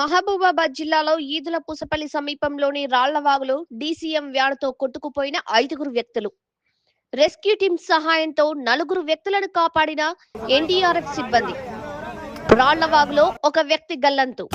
మహబూబాబాద్ జిల్లాలో ఈదుల పూసపల్లి సమీపంలోని రాళ్ళవాగులో డీసీఎం వ్యాడతో కొట్టుకుపోయిన ఐదుగురు వ్యక్తులు. రెస్క్యూ టీం సహాయంతో నలుగురు వ్యక్తులను కాపాడిన ఎన్డీఆర్ఎఫ్ సిబ్బంది. రాళ్ళవాగులో ఒక వ్యక్తి గల్లంతు.